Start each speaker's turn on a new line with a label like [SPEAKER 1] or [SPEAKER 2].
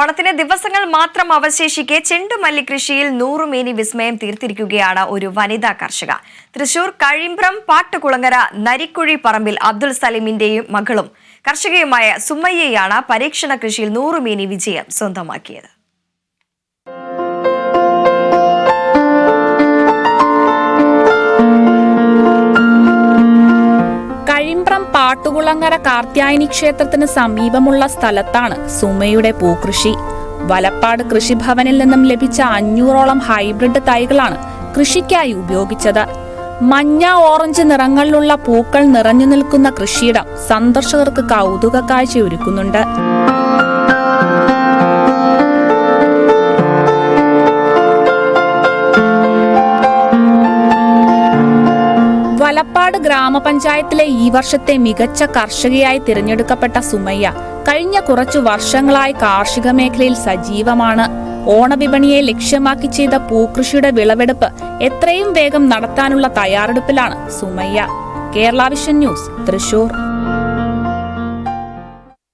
[SPEAKER 1] ഓണത്തിന് ദിവസങ്ങൾ മാത്രം അവശേഷിക്കെ ചെണ്ടുമല്ലി കൃഷിയിൽ നൂറുമേനി വിസ്മയം തീർത്തിരിക്കുകയാണ് ഒരു വനിതാ കർഷക. തൃശൂർ കഴിമ്പ്രം പാട്ടുകുളങ്ങര നരിക്കുഴി പറമ്പിൽ അബ്ദുൽ സലീമിന്റെയും മകളും. കർഷകയുമായ സുമയ്യയാണ് പരീക്ഷണ കൃഷിയിൽ നൂറുമേനി വിജയം സ്വന്തമാക്കിയത്.
[SPEAKER 2] പാട്ടുകുളങ്ങര കാർത്യായനി ക്ഷേത്രത്തിന് സമീപമുള്ള സ്ഥലത്താണ് സുമയുടെ പൂക്കൃഷി. വലപ്പാട് കൃഷിഭവനിൽ നിന്നും ലഭിച്ച അഞ്ഞൂറോളം ഹൈബ്രിഡ് തൈകളാണ് കൃഷിക്കായി ഉപയോഗിച്ചത്. മഞ്ഞ ഓറഞ്ച് നിറങ്ങളിലുള്ള പൂക്കൾ നിറഞ്ഞു നിൽക്കുന്ന കൃഷിയിടം സന്ദർശകർക്ക് കൗതുക കാഴ്ചയൊരുക്കുന്നുണ്ട് വലപ്പാട് ഗ്രാമപഞ്ചായത്തിലെ ഈ വർഷത്തെ മികച്ച കർഷകയായി തിരഞ്ഞെടുക്കപ്പെട്ട സുമയ്യ കഴിഞ്ഞ കുറച്ചു വർഷങ്ങളായി കാർഷിക മേഖലയിൽ സജീവമാണ്. ഓണവിപണിയെ ലക്ഷ്യമാക്കി ചെയ്ത പൂക്കൃഷിയുടെ വിളവെടുപ്പ് എത്രയും വേഗം നടത്താനുള്ള തയ്യാറെടുപ്പിലാണ് സുമയ്യ. കേരളാവിഷൻ ന്യൂസ് തൃശൂർ.